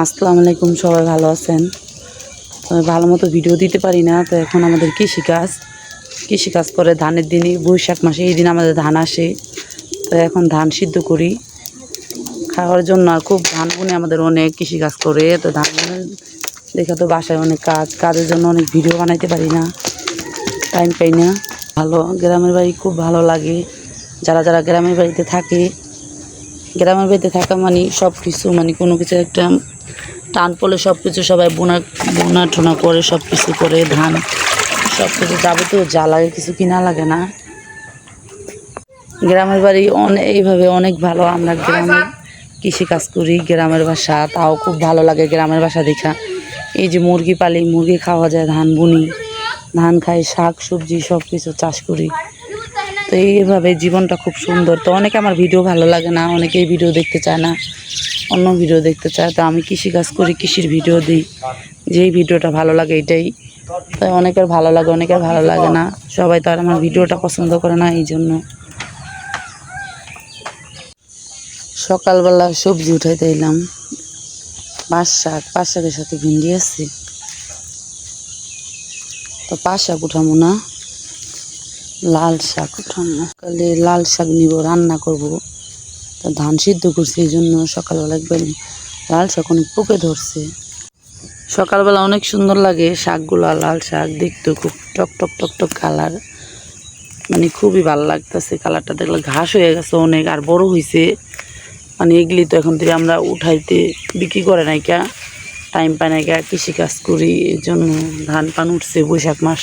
আসসালামু আলাইকুম, সবাই ভালো আছেন? তবে ভালো মতো ভিডিও দিতে পারি না, তো এখন আমাদের কৃষিকাজ। কৃষিকাজ করে ধানের দিনে বৈশাখ মাসে এই দিন আমাদের ধান আসে। তো এখন ধান সিদ্ধ করি। খাওয়ার জন্য খুব ধান বুনে আমাদের অনেক কৃষিকাজ করে, তো ধান বুনে দেখে তো বাসায় অনেক কাজ, কাজের জন্য অনেক ভিডিও বানাইতে পারি না। টাইম পাই না। ভালো, গ্রামের বাড়ি খুব ভালো লাগে। যারা যারা গ্রামের বাড়িতে থাকে গ্রামের বাড়িতে থাকা মানে সব কিছু মানে কোনো কিছু একটা টান পড়লে সব কিছু সবাই বোনা বোনা টোনা করে সব কিছু করে, ধান সব কিছু যাবতীয় যা লাগে কিছু কিনা লাগে না। গ্রামের বাড়ি অনেক এইভাবে অনেক ভালো, আমরা গ্রামে কৃষিকাজ করি, গ্রামের বাসা, তাও খুব ভালো লাগে গ্রামের বাসা দেখা। এই যে মুরগি পালি, মুরগি খাওয়া যায়, ধান বুনি, ধান খাই, শাক, সবজি সব কিছু চাষ করি। তো এইভাবে জীবনটা খুব সুন্দর। তো অনেকে আমার ভিডিও ভালো লাগে না অনেকে এই ভিডিও দেখতে চায় না, অন্য ভিডিও দেখতে চায়। তো আমি কৃষিকাজ করি, কৃষির ভিডিও দিই, যেই ভিডিওটা ভালো লাগে এটাই। তাই অনেকের ভালো লাগে, অনেকের ভালো লাগে না। সবাই তো আর আমার ভিডিওটা পছন্দ করে না, এই জন্য। সকালবেলা সবজি উঠাইতে এলাম। পাঁচ শাক, পাঁচ শাকের সাথে ভিন্ডি আছে। তো পাঁচ শাক উঠামো না। লাল শাক সকালে লাল শাক নিব, রান্না করব। তো ধান সিদ্ধ করছি, এই জন্য সকালবেলা একবার লাল শাক অনেক পোকে ধরছে। সকালবেলা অনেক সুন্দর লাগে শাকগুলো, লাল শাক দেখতে খুব টক টক টক টক কালার। মানে খুবই ভালো লাগতেছে, কালারটা দেখলে ঘাস হয়ে গেছে অনেক আর বড় হয়েছে মানে এগুলি তো এখন থেকে আমরা উঠাইতে বিক্রি করে নাই কা, টাইম পাই নাই কা, কৃষিকাজ করি, এই জন্য ধান পান উঠছে বৈশাখ মাস,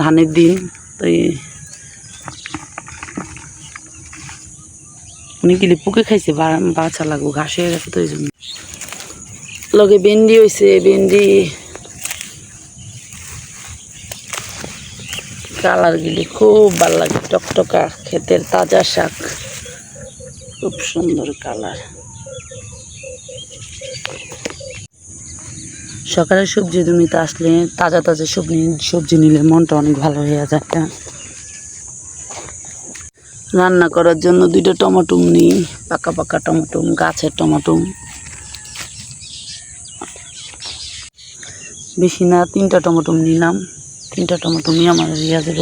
ধানের দিন। তো অনেকগুলি পুকে খাইছে? বাছা লাগবো, ঘাস গেছে তো এই জন্য। লগে ভেন্ডি হয়েছে ভেন্ডি। কালার গিলি খুব ভালো লাগে, টকটকা, ক্ষেতের তাজা শাক। খুব সুন্দর কালার। সকালে সবজি তুমি জমিতে আসলে তাজা তাজা সবজি সবজি নিলে মনটা অনেক ভালো হয়ে যায় রান্না করার জন্য দুইটা টমাটো নিই, পাকা পাকা টমাটো, গাছের টমাটো। বেশি না, তিনটা টমাটো নিলাম। তিনটা টমাটো নিয়ে আমার রিয়াজে